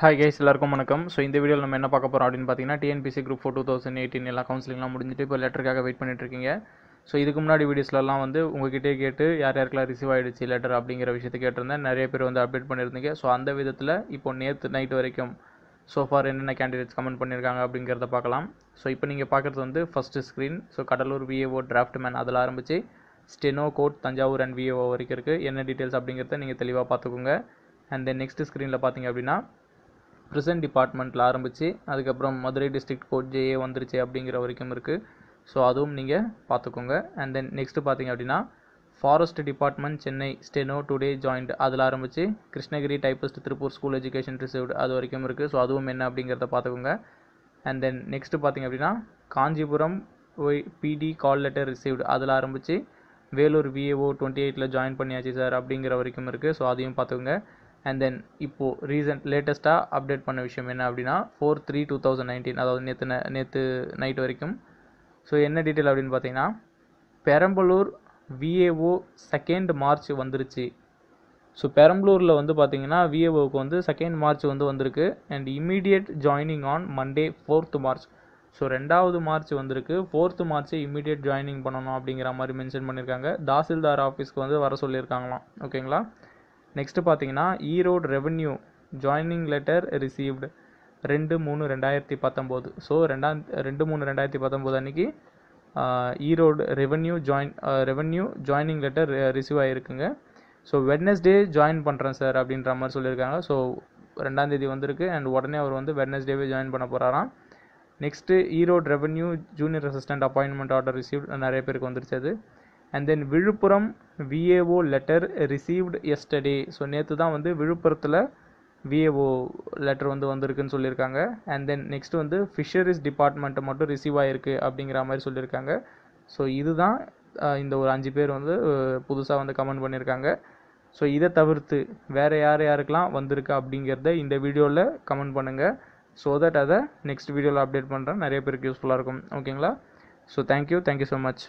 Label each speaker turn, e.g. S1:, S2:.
S1: Hi guys எல்லாருக்கும் வணக்கம். So இந்த வீடியோவில் நம்ம என்ன பார்க்க போகிறோம் அப்படின்னு பார்த்தீங்கன்னா TNPSC group four two thousand eighteen எல்லா கவுன்சிலிங்லாம் முடிஞ்சுட்டு இப்போ லெட்டருக்காக வெயிட் பண்ணிட்டுருக்கீங்க ஸோ இதுக்கு முன்னாடி வீடியோஸ்லலாம் வந்து உங்ககிட்டே கேட்டு யார் யாருக்கெல்லாம் ரிசீவ் ஆகிடுச்சு லெட்டர் அப்படிங்கிற விஷயத்தை கேட்டிருந்தேன். நிறைய பேர் வந்து அப்டேட் பண்ணியிருந்தீங்க. ஸோ அந்த விதத்தில் இப்போ நேற்று நைட் வரைக்கும் ஸோ ஃபார் என்னென்ன கேண்டிடேட்ஸ் கமெண்ட் பண்ணியிருக்காங்க அப்படிங்கிறத பார்க்கலாம். ஸோ இப்போ நீங்கள் பார்க்குறது வந்து first screen so Cuddalore VAO draftsman அதில் ஆரம்பித்து steno code Thanjavur and VAO வரைக்கும் இருக்குது என்ன டீட்டெயில்ஸ் அப்படிங்கிறத நீங்கள் தெளிவாக பார்த்துக்கோங்க. அண்ட் தென் நெக்ஸ்ட் ஸ்க்ரீனில் பார்த்தீங்க அப்படின்னா ப்ரிசன்ட் டிபார்ட்மெண்ட்டில் ஆரம்பித்து அதுக்கப்புறம் மதுரை டிஸ்ட்ரிக்ட் கோர்ட் ஜேஏ வந்துருச்சு அப்படிங்கிற வரைக்கும் இருக்குது ஸோ அதுவும் நீங்கள் பார்த்துக்கோங்க அண்ட் தென் நெக்ஸ்ட்டு பார்த்தீங்க அப்படின்னா forest department Chennai steno today joint அதில் ஆரம்பித்து Krishnagiri typist Tiruppur school education received அது வரைக்கும் இருக்குது ஸோ அதுவும் என்ன அப்படிங்கிறத பார்த்துக்கோங்க அண்ட் தென் நெக்ஸ்ட்டு பார்த்தீங்க அப்படின்னா காஞ்சிபுரம் ஒய் பிடி கால் லெட்டர் ரிசீவ்டு அதில் ஆரம்பித்து வேலூர் விஏஓ டுவெண்ட்டி எயிட்டில் ஜாயின் பண்ணியாச்சு சார் அப்படிங்கிற வரைக்கும் இருக்குது ஸோ அதையும் பார்த்துக்கோங்க அண்ட் தென் இப்போது ரீசன்ட் லேட்டஸ்ட்டாக அப்டேட் பண்ண விஷயம் என்ன அப்படின்னா four three two thousand nineteen அதாவது நேற்று நேற்று நைட் வரைக்கும். ஸோ என்ன டீட்டெயில் அப்படின்னு பார்த்தீங்கன்னா பெரம்பலூர் விஏஓ செகண்ட் மார்ச் வந்துருச்சு. ஸோ பெரம்பலூரில் வந்து பார்த்தீங்கன்னா விஏஓவுக்கு வந்து செகண்ட் மார்ச் வந்து வந்திருக்கு. And immediate joining on Monday fourth March so ரெண்டாவது மார்ச் வந்திருக்கு. ஃபோர்த்து மார்ச்சே இமீடியட் ஜாயினிங் பண்ணணும் அப்படிங்கிற மாதிரி மென்ஷன் பண்ணியிருக்காங்க. தாசில்தார் ஆஃபீஸ்க்கு வந்து வர சொல்லியிருக்காங்களாம். ஓகேங்களா நெக்ஸ்ட்டு பார்த்தீங்கன்னா Erode revenue joining letter received ரெண்டு மூணு ரெண்டாயிரத்தி பத்தொம்போது. ஸோ ரெண்டாம் ரெண்டு மூணு ரெண்டாயிரத்தி பத்தொம்போது அன்றைக்கி Erode revenue join revenue joining letter receive ஆகிருக்குங்க so Wednesday join பண்ணுறேன் சார் அப்படின்ற மாதிரி சொல்லியிருக்காங்க. ஸோ ரெண்டாந்தேதி வந்திருக்கு. அண்ட் உடனே அவர் வந்து வெட்னஸ்டேவே ஜாயின் பண்ண போகிறாராம் next Erode revenue junior assistant appointment order receive நிறைய பேருக்கு வந்துருச்சு அது. And then Villupuram VAO letter received yesterday so நேற்று தான் வந்து விழுப்புரத்தில் விஏஓ லெட்டர் வந்து வந்திருக்குன்னு சொல்லியிருக்காங்க. அண்ட் தென் நெக்ஸ்ட் வந்து ஃபிஷரிஸ் டிபார்ட்மெண்ட்டு மட்டும் ரிசீவ் ஆகிருக்கு அப்படிங்கிற மாதிரி சொல்லியிருக்காங்க. ஸோ இதுதான் இந்த ஒரு அஞ்சு பேர் வந்து புதுசாக வந்து கமெண்ட் பண்ணியிருக்காங்க. ஸோ இதை தவிர்த்து வேறு யார் யாருக்கெல்லாம் வந்திருக்கு அப்படிங்கிறத இந்த வீடியோவில் கமெண்ட் பண்ணுங்கள் ஸோ தட் அதை நெக்ஸ்ட் வீடியோவில் அப்டேட் பண்ணுறேன் நிறைய பேருக்கு யூஸ்ஃபுல்லாக இருக்கும். ஓகேங்களா so thank you thank you so much